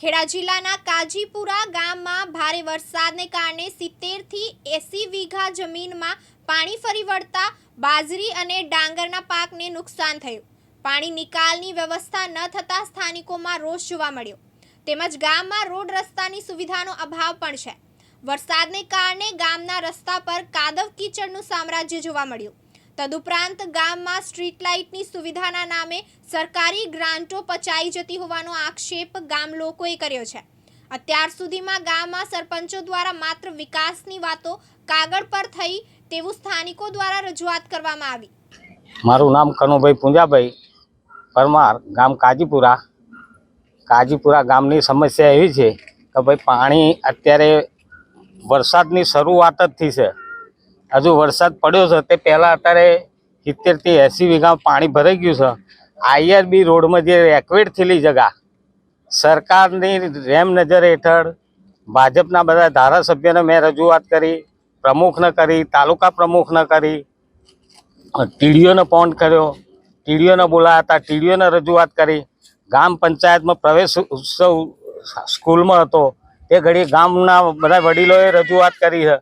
ખેડા જિલ્લાના કાજીપુરા ગામમાં ભારે વરસાદને કારણે સિત્તેરથી એંસી વીઘા જમીનમાં પાણી ફરી વળતા બાજરી અને ડાંગરના પાકને નુકસાન થયું. પાણી નિકાલની વ્યવસ્થા ન થતાં સ્થાનિકોમાં રોષ જોવા મળ્યો. તેમજ ગામમાં રોડ રસ્તાની સુવિધાનો અભાવ પણ છે. વરસાદને કારણે ગામના રસ્તા પર કાદવ કીચડનું સામ્રાજ્ય જોવા મળ્યું. તદુપરાંત ગામમાં સ્ટ્રીટ લાઇટની સુવિધાના નામે સરકારી ગ્રાન્ટો પચાઈ જતી હોવાનો આક્ષેપ ગામ લોકોએ કર્યો છે. અત્યાર સુધીમાં ગામમાં સરપંચો દ્વારા માત્ર વિકાસની વાતો કાગળ પર થઈ તેવું સ્થાનિકો દ્વારા રજૂઆત કરવામાં આવી. મારું નામ કનુભાઈ પૂંજાભાઈ પરમાર, ગામ કાજીપુરા. કાજીપુરા ગામની સમસ્યા એવી છે કે ભાઈ પાણી અત્યારે વરસાદની શરૂઆત જ થઈ છે. હજુ વરસાદ પડ્યો છે, તે પહેલાં અત્યારે સિત્તેરથી એંસી વીઘા પાણી ભરાઈ ગયું છે. આઈઆરબી રોડમાં જે એક્વેટ થયેલી જગા, સરકારની રેમ નજર હેઠળ ભાજપના બધા ધારાસભ્યોને મેં રજૂઆત કરી, પ્રમુખને કરી, તાલુકા પ્રમુખને કરી, ટીડીઓને ફોન કર્યો. ટીડીઓને બોલાયા હતા ટીડીઓને રજૂઆત કરી. ગામ પંચાયતમાં પ્રવેશ ઉત્સવ સ્કૂલમાં હતો. તે ઘડી ગામના બધા વડીલોએ રજૂઆત કરી છે.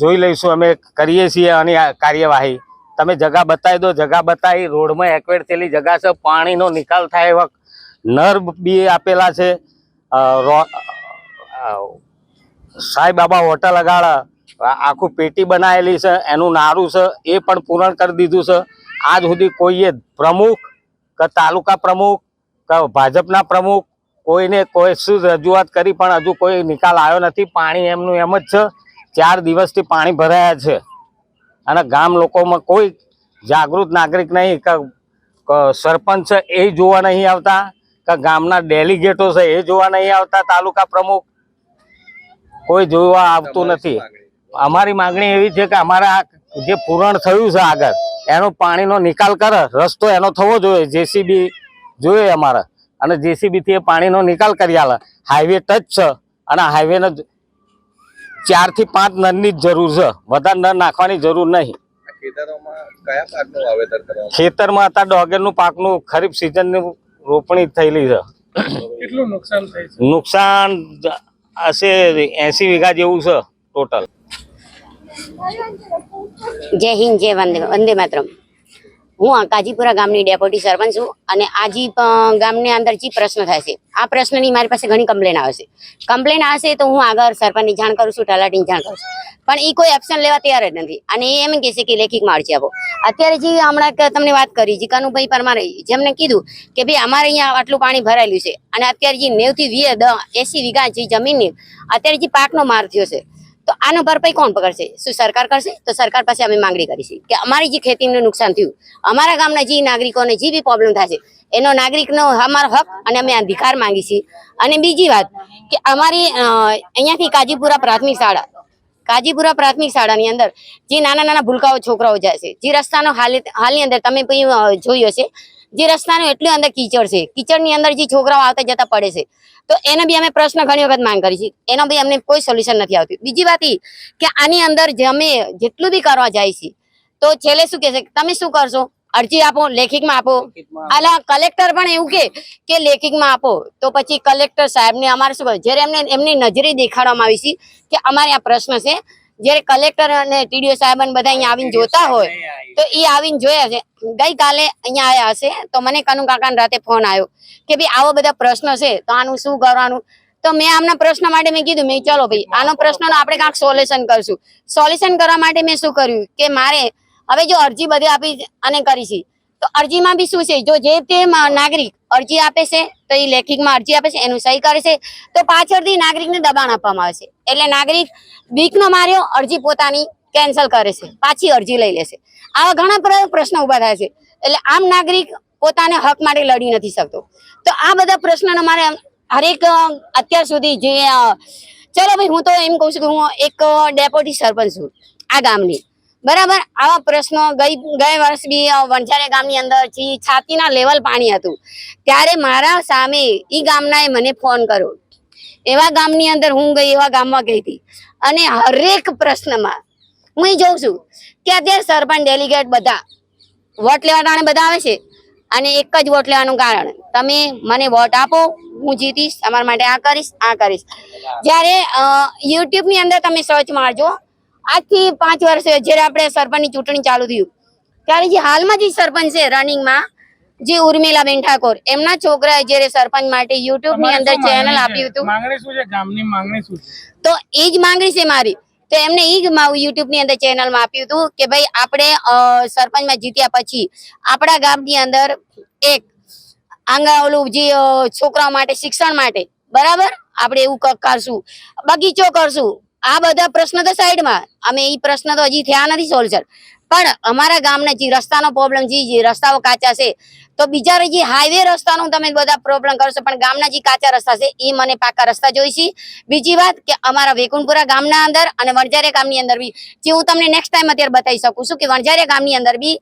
જોઈ લઈશું, અમે કરીએ છીએ આની કાર્યવાહી. તમે જગા બતાવી દો, જગા બતાવી રોડમાં એક્વેટ થયેલી જગા છે, પાણીનો નિકાલ થાય એવા નર બી આપેલા છે. સાંઈ બાબા હોટલ અગાડ આખું પેટી બનાવેલી છે, એનું નારું છે, એ પણ પૂરણ કરી દીધું છે. આજ સુધી કોઈએ પ્રમુખ કે તાલુકા પ્રમુખ કે ભાજપના પ્રમુખ કોઈને કોઈ શું રજૂઆત કરી પણ હજુ કોઈ નિકાલ આવ્યો નથી. પાણી એમનું એમ જ છે. ચાર દિવસથી પાણી ભરાયા છે. અને ગામ લોકોમાં કોઈ જાગૃત નાગરિક નહીં કે સરપંચ છે એ જોવા નહીં આવતા કે ગામના ડેલિગેટો છે એ જોવા નહીં આવતા તાલુકા પ્રમુખ કોઈ જોવા આવતું નથી. અમારી માંગણી એવી છે કે અમારા આ જે પૂરણ થયું છે આગળ એનો પાણીનો નિકાલ કરે રસ્તો એનો થવો જોઈએ જેસીબી જોઈએ અમારે. અને જેસીબીથી એ પાણીનો નિકાલ કરી આલે. હાઈવે ટચ છે અને હાઈવે ચારથી પાંચ નળની જ જરૂર છે. વધારે નળ નાખવાની જરૂર નહીં. ખેતરોમાં કયા પાકનું વાવેતર કરવામાં ખેતરમાં અત્યારે ડોગરનું પાકનું ખરીફ સિઝનની રોપણી થયેલી છે. કેટલું નુકસાન નુકસાન હશે એસી વીઘા જેવું છે ટોટલ જય હિન્દ જય વંદે વંદે માતરમ. હું કાજીપુરા ગામની ડેપ્યુટી સરપંચ છું અને આ જે ગામની અંદર જે પ્રશ્ન છે. આ પ્રશ્નની મારી પાસે ઘણી કમ્પ્લેન આવે છે. કમ્પ્લેન આવશે તો હું આગળ સરપંચની જાણ કરું છું, તલાટીની જાણ કરું છું. પણ એ કોઈ એક્શન લેવા તૈયાર જ નથી. અને એ એમ કહે છે કે લેખિતમાં અરજી આપો. અત્યારે જે હમણાં તમને વાત કરી, જે કાનુભાઈ પરમારે, જેમને કીધું કે ભાઈ અમારે અહીંયા આટલું પાણી ભરાયેલું છે અને અત્યારે જે નેવથી વીએ એસી વીઘા જે જમીનની અત્યારે જે પાકનો માર થયો છે તો આનો ભરપાઈ કોણ પકડશે? શું સરકાર કરશે? તો સરકાર પાસે અમે માંગણી કરીશું કે અમારી જે ખેતીનું નુકસાન થયું, અમારા ગામના જે નાગરિકોને જે બી પ્રોબ્લેમ થશે, એનો નાગરિકનો અમારો હક અને અમે અધિકાર માંગી છીએ અને બીજી વાત કે અમારી અહીંયાથી કાજીપુરા પ્રાથમિક શાળા, કાજીપુરા પ્રાથમિક શાળાની અંદર જે નાના નાના ભૂલકાઓ છોકરાઓ જાય છે, જે રસ્તાનો હાલ, હાલની અંદર તમે જોયું હશે જે રસ્તાનું એટલું અંદર કીચડ છે. કીચડની અંદર જે છોકરાઓ આવતા જતા પડે છે. તો એને બી અમે પ્રશ્ન ઘણી વખત માંગ કરી છે. એનો બી અમને કોઈ સોલ્યુશન નથી આવતું. બીજી વાત એ કે આની અંદર જે અમે જેટલું બી કરવા જાય છે તો છેલ્લે શું કહેશે? તમે શું કરશો? અરજી આપો લેખિતમાં આપો. અલા કલેક્ટર પણ એવું કે કે લેખિતમાં આપો. તો પછી કલેક્ટર સાહેબને અમારે શું કહ્યું જ્યારે એમને એમની નજરે દેખાડવામાં આવી છે કે અમારે આ પ્રશ્ન છે જ્યારે કલેક્ટર અને ટીડીઓ સાહેબ બધા અહીંયા આવીને જોતા હોય તો એ આવીને જોયા છે. ગઈકાલે અહીંયા આવ્યા હશે તો મને કનુ કાકાને રાતે ફોન આવ્યો કે ભાઈ આવો બધા પ્રશ્ન છે તો આનું શું કરવાનું? તો મેં આમના પ્રશ્ન માટે મેં કીધું મેં ચલો ભાઈ આનો પ્રશ્નનો આપણે કાંઈક સોલ્યુશન કરશું. સોલ્યુશન કરવા માટે મેં શું કર્યું? કે મારે હવે જો અરજી બધી આપી અને કરી છે તો અરજીમાં બી શું છે? જો જે તે નાગરિક અરજી આપે છે, તો એ લેખિતમાં અરજી આપે છે, એનું સહી કરે છે, તો પાછળથી નાગરિકને દબાણ આપવામાં આવે છે. એટલે નાગરિક બીકનો માર્યો, અરજી પોતાની કેન્સલ કરે છે, પાછી અરજી લઈ લેશે આવા ઘણા પ્રશ્નો ઊભા થાય છે. એટલે આમ નાગરિક પોતાને હક માટે લડી નથી શકતો. તો આ બધા પ્રશ્નનો મારે હરેક અત્યાર સુધી જે ચલો ભાઈ, હું તો એમ કહું છું કે હું એક ડેપ્યુટી સરપંચ છું, આ ગામની. બરાબર? આવા પ્રશ્નો ગઈ ગયા વર્ષ બી અ, વણઝારિયા ગામની અંદર છાતીના લેવલ પાણી હતું. ત્યારે મારા સામે ઈ ગામનાએ મને ફોન કર્યો. એવા ગામની અંદર હું ગઈ એવા ગામમાં ગઈ હતી. અને હરેક પ્રશ્નમાં હું એ જોઉં છું કે અત્યારે સરપંચ ડેલિગેટ બધા વોટ લેવા ટાણે બધા આવે છે અને એક જ વોટ લેવાનું કારણ. તમે મને વોટ આપો હું જીતીશ તમારા માટે આ કરીશ આ કરીશ. જ્યારે યુટ્યુબની અંદર તમે સર્ચ મારજો આજથી પાંચ વર્ષ જ્યારે આપણે સરપંચની ચૂંટણી ચાલુ થયું. ત્યારે જે હાલમાં જે સરપંચ છે રનિંગમાં જે ઉર્મિલા બેન ઠાકોર એમના છોકરાએ જ્યારે સરપંચ માટે યુટ્યુબની અંદર ચેનલ આપ્યું હતું. માંગણી શું છે? ગામની માંગણી શું તો એ જ માંગણી છે મારી. તો એમને એ યુટ્યુબની અંદર ચેનલમાં આપ્યું હતું કે ભાઈ આપણે સરપંચમાં જીત્યા પછી આપણા ગામની અંદર એક આંગા ઓલું જે છોકરાઓ માટે શિક્ષણ માટે બરાબર? આપણે એવું કરશું. બગીચો કરશું. આ બધા પ્રશ્ન તો સાઈડમાં અમે એ પ્રશ્ન તો હજી થયા નથી સોલ્વ પણ અમારા ગામના જે રસ્તાનો પ્રોબ્લેમ જે રસ્તાઓ કાચા છે, તો બીજા જે હાઈવે રસ્તાનો તમે બધા પ્રોબ્લેમ કરશો, પણ ગામના જે કાચા રસ્તા છે એ મને પાકા રસ્તા જોઈશે. બીજી વાત કે અમારા વેકુંઠપુરા ગામના અંદર અને વણઝારિયા ગામની અંદર બી, જે હું તમને નેક્સ્ટ ટાઈમ અત્યારે બતાવી શકું છું કે વણઝારિયા ગામની અંદર બી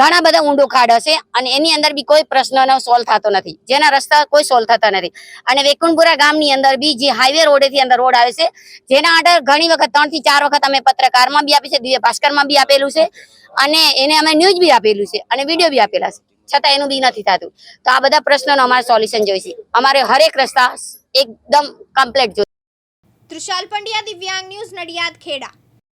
ઘણા બધા ઊંડો ખાડ હશે અને એની અંદર બી કોઈ પ્રશ્નનો સોલ્વ થતો નથી. જેના રસ્તા કોઈ સોલ્વ થતા નથી. અને વેકુંઠપુરા ગામની અંદર બી જે હાઈવે રોડેથી અંદર રોડ આવે છે, જેના અંદર ઘણી વખત ત્રણથી ચાર વખત અમે પત્રકારમાં બી આપી છે, દિવ્ય ભાસ્કરમાં બી આપેલું છે અને એને અમે ન્યૂઝ બી આપેલું છે અને વીડિયો બી આપેલા છે. છતાં એનું બી નથી થતું. તો આ બધા પ્રશ્નોનો અમારે સોલ્યુશન જોઈશે. અમારે હરેક રસ્તા એકદમ કમ્પ્લીટ જોઈએ ત્રિશાલ પંડ્યા, દિવ્યાંગ ન્યૂઝ નડિયાદ, ખેડા.